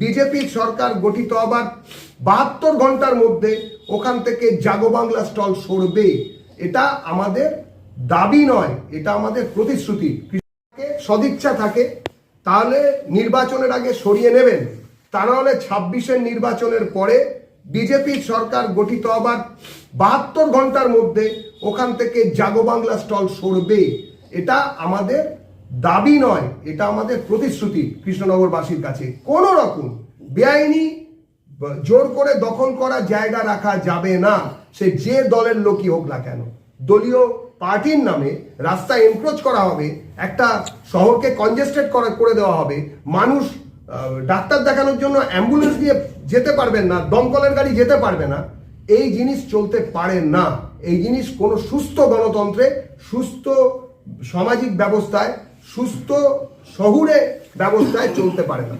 BJP সরকার গঠিত হবার বাহাত্তর ঘণ্টার মধ্যে ওখান থেকে জাগো বাংলা স্টল সরবে। এটা আমাদের দাবি নয়, এটা আমাদের প্রতিশ্রুতি। কৃষককে সদিচ্ছা থাকে, তাহলে নির্বাচনের আগে সরিয়ে নেবেন। তা নাহলে ছাব্বিশের নির্বাচনের পরে বিজেপি সরকার গঠিত হবার বাহাত্তর ঘণ্টার মধ্যে ওখান থেকে জাগো বাংলা স্টল সরবে। এটা আমাদের দাবি নয়, এটা আমাদের প্রতিশ্রুতি কৃষ্ণনগরবাসীর কাছে। কোনো রকম বেআইনি জোর করে দখল করা জায়গা রাখা যাবে না। সে যে দলের লোকই হোক না কেন। দলীয় পার্টির নামে রাস্তা এনক্রোচ করা হবে, একটা শহরকে কনজেস্টেড করা, করে দেওয়া হবে। মানুষ ডাক্তার দেখানোর জন্য অ্যাম্বুলেন্স দিয়ে যেতে পারবেন না, দমকলের গাড়ি যেতে পারবে না। এই জিনিস চলতে পারে না। এই জিনিস কোনো সুস্থ গণতন্ত্রে, সুস্থ সামাজিক ব্যবস্থায় সুস্থ শহুরে ব্যবস্থায় চলতে পারে না।